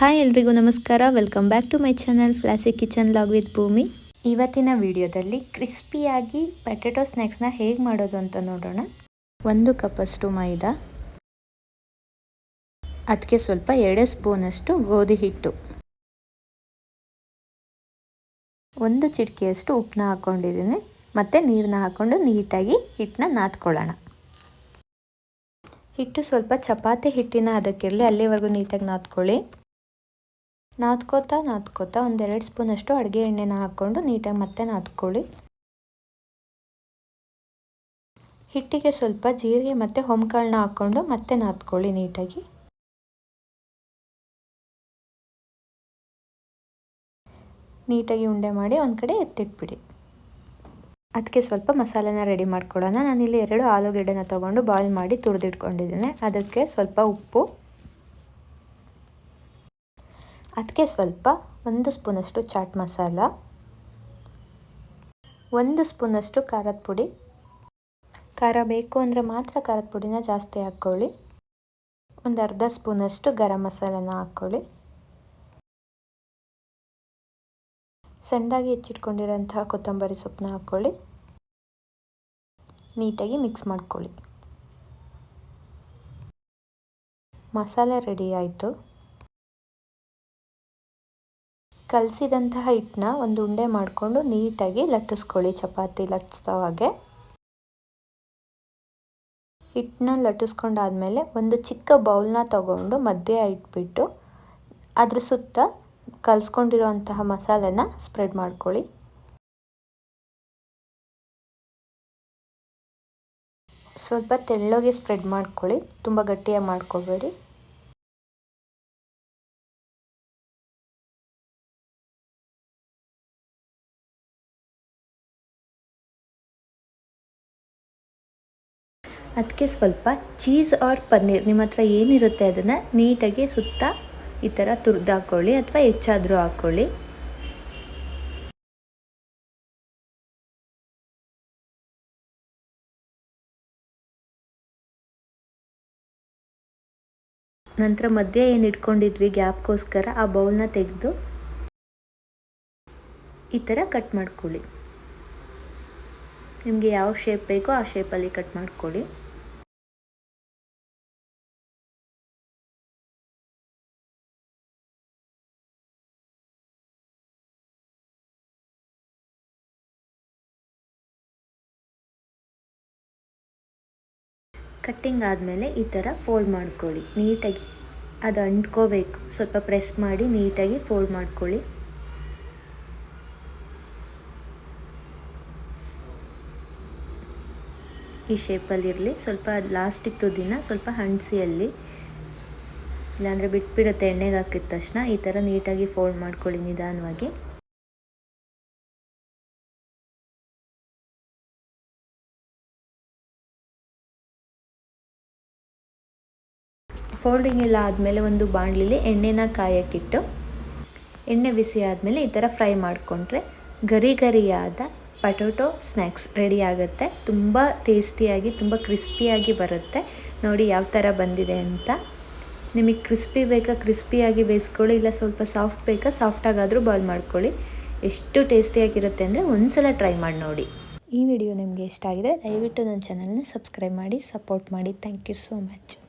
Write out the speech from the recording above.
Hi ಎಲ್ರಿಗೂ ನಮಸ್ಕಾರ. Welcome back to my channel Flossy kitchen log with Bhoomi ಇವತ್ತಿನ ವಿಡಿಯೋದಲ್ಲಿ ಕ್ರಿಸ್ಪಿಯಾಗಿ ಪೊಟೆಟೊ ಸ್ನ್ಯಾಕ್ಸ್ನ ಹೇಗೆ ಮಾಡೋದು ಅಂತ ನೋಡೋಣ. ಒಂದು ಕಪ್ಪಷ್ಟು ಮೈದಾ ಅದಕ್ಕೆ ಸ್ವಲ್ಪ ಎರಡು ಸ್ಪೂನಷ್ಟು ಗೋಧಿ ಹಿಟ್ಟು, ಒಂದು ಚಿಟಿಕೆಯಷ್ಟು ಉಪ್ಪನ್ನ ಹಾಕ್ಕೊಂಡಿದ್ದೀನಿ ಮತ್ತು ನೀರನ್ನ ಹಾಕ್ಕೊಂಡು ನೀಟಾಗಿ ಹಿಟ್ಟನ್ನ ನಾದ್ಕೊಳ್ಳೋಣ. ಹಿಟ್ಟು ಸ್ವಲ್ಪ ಚಪಾತಿ ಹಿಟ್ಟಿನ ಅದಕ್ಕಿರಲಿ, ಅಲ್ಲಿವರೆಗೂ ನೀಟಾಗಿ ನಾದ್ಕೊಳ್ಳಿ. ನಾದ್ಕೋತಾ ನಾದ್ಕೋತಾ ಒಂದೆರಡು ಸ್ಪೂನಷ್ಟು ಅಡುಗೆ ಎಣ್ಣೆನ ಹಾಕ್ಕೊಂಡು ನೀಟಾಗಿ ಮತ್ತೆ ನಾದ್ಕೊಳ್ಳಿ. ಹಿಟ್ಟಿಗೆ ಸ್ವಲ್ಪ ಜೀರಿಗೆ ಮತ್ತು ಹೊಂಕಾಳನ್ನ ಹಾಕ್ಕೊಂಡು ಮತ್ತೆ ನಾದ್ಕೊಳ್ಳಿ ನೀಟಾಗಿ. ನೀಟಾಗಿ ಉಂಡೆ ಮಾಡಿ ಒಂದು ಕಡೆ ಎತ್ತಿಟ್ಬಿಡಿ. ಅದಕ್ಕೆ ಸ್ವಲ್ಪ ಮಸಾಲೆನ ರೆಡಿ ಮಾಡ್ಕೊಳ್ಳೋಣ. ನಾನಿಲ್ಲಿ ಎರಡು ಆಲೂಗೆಡ್ಡೆನ ತೊಗೊಂಡು ಬಾಯ್ಲ್ ಮಾಡಿ ತುರಿದಿಟ್ಕೊಂಡಿದ್ದೀನಿ. ಅದಕ್ಕೆ ಸ್ವಲ್ಪ ಉಪ್ಪು ಅದಕ್ಕೆ ಸ್ವಲ್ಪ ಒಂದು ಸ್ಪೂನಷ್ಟು ಚಾಟ್ ಮಸಾಲ, ಒಂದು ಸ್ಪೂನಷ್ಟು ಖಾರದ ಪುಡಿ. ಖಾರ ಬೇಕು ಅಂದರೆ ಮಾತ್ರ ಖಾರದ ಪುಡಿನ ಜಾಸ್ತಿ ಹಾಕ್ಕೊಳ್ಳಿ. ಒಂದು ಅರ್ಧ ಸ್ಪೂನಷ್ಟು ಗರಂ ಮಸಾಲನ ಹಾಕ್ಕೊಳ್ಳಿ. ಸಣ್ಣದಾಗಿ ಹೆಚ್ಚಿಟ್ಕೊಂಡಿರೋಂತಹ ಕೊತ್ತಂಬರಿ ಸೊಪ್ಪನ್ನ ಹಾಕ್ಕೊಳ್ಳಿ. ನೀಟಾಗಿ ಮಿಕ್ಸ್ ಮಾಡ್ಕೊಳ್ಳಿ. ಮಸಾಲೆ ರೆಡಿ ಆಯಿತು. ಕಲಸಿದಂತಹ ಹಿಟ್ಟನ್ನ ಒಂದು ಉಂಡೆ ಮಾಡಿಕೊಂಡು ನೀಟಾಗಿ ಲಟ್ಟಿಸ್ಕೊಳ್ಳಿ. ಚಪಾತಿ ಲಟ್ಟಿಸ್ತಾ ಹಾಗೆ. ಹಿಟ್ಟನ್ನ ಲಟ್ಟಿಸ್ಕೊಂಡಾದಮೇಲೆ ಒಂದು ಚಿಕ್ಕ ಬೌಲ್ನ ತಗೊಂಡು ಮಧ್ಯೆ ಇಟ್ಬಿಟ್ಟು ಅದ್ರ ಸುತ್ತ ಕಲಿಸ್ಕೊಂಡಿರೋಂತಹ ಮಸಾಲೆನ ಸ್ಪ್ರೆಡ್ ಮಾಡ್ಕೊಳ್ಳಿ. ಸ್ವಲ್ಪ ತೆಳ್ಳಗೆ ಸ್ಪ್ರೆಡ್ ಮಾಡ್ಕೊಳ್ಳಿ. ತುಂಬ ಗಟ್ಟಿಯಾಗಿ ಮಾಡ್ಕೊಬೇಡಿ. ಅದಕ್ಕೆ ಸ್ವಲ್ಪ ಚೀಸ್ ಆರ್ ಪನ್ನೀರ್, ನಿಮ್ಮ ಹತ್ರ ಏನಿರುತ್ತೆ ಅದನ್ನು ನೀಟಾಗಿ ಸುತ್ತ ಈ ಥರ ತುರ್ದು ಹಾಕ್ಕೊಳ್ಳಿ ಅಥವಾ ಹೆಚ್ಚಾದರೂ ಹಾಕ್ಕೊಳ್ಳಿ ನಂತರ ಮಧ್ಯೆ ಏನು ಇಟ್ಕೊಂಡಿದ್ವಿ ಗ್ಯಾಪ್ಗೋಸ್ಕರ ಆ ಬೌಲ್ನ ತೆಗೆದು ಈ ಥರ ಕಟ್ ಮಾಡ್ಕೊಳ್ಳಿ. ನಿಮಗೆ ಯಾವ ಶೇಪ್ ಬೇಕೋ ಆ ಶೇಪಲ್ಲಿ ಕಟ್ ಮಾಡ್ಕೊಳ್ಳಿ. ಕಟ್ಟಿಂಗ್ ಆದಮೇಲೆ ಈ ಥರ ಫೋಲ್ಡ್ ಮಾಡ್ಕೊಳ್ಳಿ. ನೀಟಾಗಿ ಅದು ಅಂಟ್ಕೋಬೇಕು. ಸ್ವಲ್ಪ ಪ್ರೆಸ್ ಮಾಡಿ ನೀಟಾಗಿ ಫೋಲ್ಡ್ ಮಾಡ್ಕೊಳ್ಳಿ. ಈ ಶೇಪಲ್ಲಿರಲಿ ಸ್ವಲ್ಪ ಲಾಸ್ಟಿಗೆ ತುದಿನ ಸ್ವಲ್ಪ ಹಣ್ಸಿಯಲ್ಲಿ, ಇಲ್ಲಾಂದರೆ ಬಿಟ್ಬಿಡುತ್ತೆ, ಎಣ್ಣೆಗೆ ಹಾಕಿದ ತಕ್ಷಣ ಈ ಥರ ನೀಟಾಗಿ ಫೋಲ್ಡ್ ಮಾಡ್ಕೊಳ್ಳಿ ನಿಧಾನವಾಗಿ. ಫೋಲ್ಡಿಂಗ್ ಎಲ್ಲ ಆದಮೇಲೆ ಒಂದು ಬಾಣಲಿಲಿ ಎಣ್ಣೆನ ಕಾಯಕ್ಕಿಟ್ಟು, ಎಣ್ಣೆ ಬಿಸಿ ಆದಮೇಲೆ ಈ ಥರ ಫ್ರೈ ಮಾಡಿಕೊಂಡ್ರೆ ಗರಿ ಗರಿಯಾದ ಪಟೋಟೊ ಸ್ನ್ಯಾಕ್ಸ್ ರೆಡಿ ಆಗುತ್ತೆ. ತುಂಬ ಟೇಸ್ಟಿಯಾಗಿ, ತುಂಬ ಕ್ರಿಸ್ಪಿಯಾಗಿ ಬರುತ್ತೆ. ನೋಡಿ ಯಾವ ಥರ ಬಂದಿದೆ ಅಂತ. ನಿಮಗೆ ಕ್ರಿಸ್ಪಿ ಬೇಕಾ, ಕ್ರಿಸ್ಪಿಯಾಗಿ ಬೇಯಿಸ್ಕೊಳ್ಳಿ, ಇಲ್ಲ ಸ್ವಲ್ಪ ಸಾಫ್ಟ್ ಬೇಕಾ ಸಾಫ್ಟಾಗಾದರೂ ಬಾಯ್ಲ್ ಮಾಡ್ಕೊಳ್ಳಿ. ಎಷ್ಟು ಟೇಸ್ಟಿಯಾಗಿರುತ್ತೆ ಅಂದರೆ ಒಂದು ಸಲ ಟ್ರೈ ಮಾಡಿ ನೋಡಿ. ಈ ವಿಡಿಯೋ ನಿಮಗೆ ಇಷ್ಟ ಆಗಿದೆ ದಯವಿಟ್ಟು ನನ್ನ ಚಾನಲ್ನ ಸಬ್ಸ್ಕ್ರೈಬ್ ಮಾಡಿ, ಸಪೋರ್ಟ್ ಮಾಡಿ. Thank you so much.